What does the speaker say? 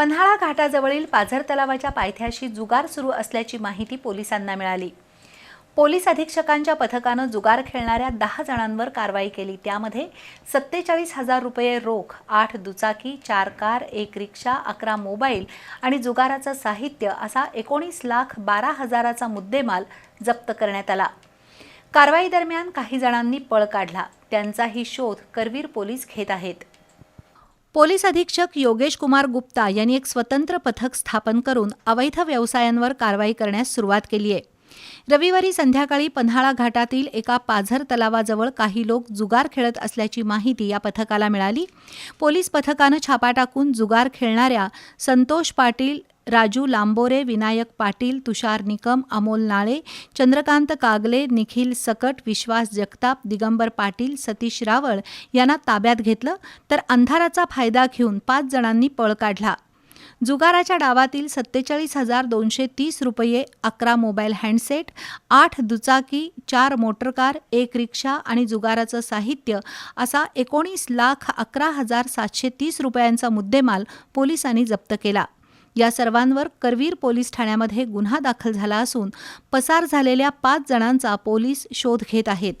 पन्हाळा घाटाजवळील पाझर तलावाच्या पायथ्याशी जुगार सुरू असल्याची माहिती पोलिसांना मिळाली. पोलीस अधीक्षकांच्या पथकानं जुगार खेळणाऱ्या दहा जणांवर कारवाई केली. त्यामध्ये सत्तेचाळीस हजार रुपये रोख आठ दुचाकी चार कार एक रिक्षा अकरा मोबाईल आणि जुगाराचं साहित्य असा एकोणीस लाख बारा हजाराचा मुद्देमाल जप्त करण्यात आला. कारवाई दरम्यान काही जणांनी पळ काढला. त्यांचाही शोध करवीर पोलीस घेत आहेत. पोलीस अधीक्षक योगेश कुमार गुप्ता यांनी एक स्वतंत्र पथक स्थापन करून अवैध व्यवसायांवर कारवाई करण्यास सुरुवात केली आहे. रविवारी संध्याकाळी पन्हाळा घाटातील एका पाझर तलावाजवळ काही लोक जुगार खेळत असल्याची माहिती या पथकाला मिळाली. पोलीस पथकानं छापा टाकून जुगार खेळणाऱ्या संतोष पाटील राजू लांबोरे विनायक पाटील तुषार निकम अमोल नाळे चंद्रकांत कागले निखिल सकट विश्वास जगताप दिगंबर पाटील सतीश रावळ यांना ताब्यात घेतलं तर अंधाराचा फायदा घेऊन पाच जणांनी पळ काढला. जुगाराच्या डावातील सत्तेचाळीस हजार दोनशे तीस रुपये अकरा मोबाईल हँडसेट आठ दुचाकी चार मोटरकार एक रिक्षा आणि जुगाराचं साहित्य असा एकोणीस लाख अकरा हजार सातशे तीस रुपयांचा मुद्देमाल पोलिसांनी जप्त केला. या सर्वांवर करवीर पोलीस ठाण्यामध्ये गुन्हा दाखल झाला असून पसार झालेल्या पाच जणांचा पोलीस शोध घेत आहेत.